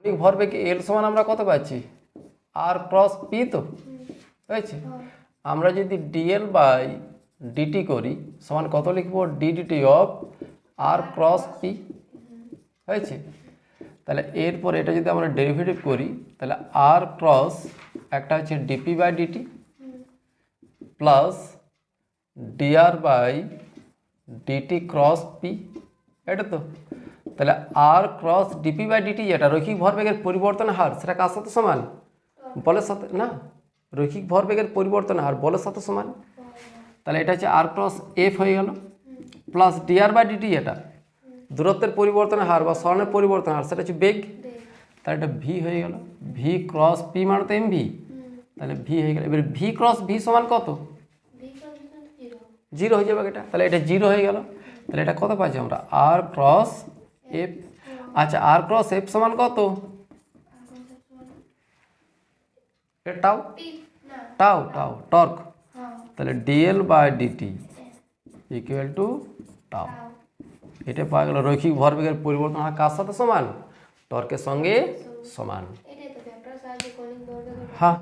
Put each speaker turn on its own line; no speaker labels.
কৌণিক ভরবেগ এল সমান আমরা কত পাচ্ছি? আর ক্রস পি তো? হয়েছে? আমরা যদি ডিএল বাই ডিটি করি, সমান কত লিখব? DDT of R cross P. হয়েছে? তাহলে এরপর এটা যদি আমরা ডেরিভেটিভ করি, তাহলে আর ক্রস একটা হচ্ছে DP by DT plus DR by DT cross P. এটা তো? তাহলে R cross DP by DT যেটা রৈখিক ভরবেগের পরিবর্তন হার সেটা কার সাথে সমান? বলের সাথে না রৈখিক ভরবেগের পরিবর্তন হার বলের সাথে সমান। তাহলে এটা হচ্ছে আর ক্রস এফ হয়ে গেল প্লাস ডিআর বাই ডিটি যেটা দূরত্বের পরিবর্তন হার বা স্মরণের পরিবর্তন হার সেটা হচ্ছে বেগ। তাহলে এটা ভি হয়ে গেল ভি ক্রস পি মানে তো এম ভি তাহলে ভি হয়ে গেল এবার ভি ক্রস ভি সমান কত? জিরো হয়ে যাবে এটা তাহলে এটা জিরো হয়ে গেল। তাহলে এটা কত পাচ্ছি আমরা? আর ক্রস এফ আচ্ছা আর ক্রস এফ সমান কত? টাও? Tau tau torque. তাহলে DL by DT equal to tau. এটা পাওয়া গেল রৈখিক ভরবেগের পরিবর্তন হয় কার সাথে সমান? টর্কের সঙ্গে সমান। হ্যাঁ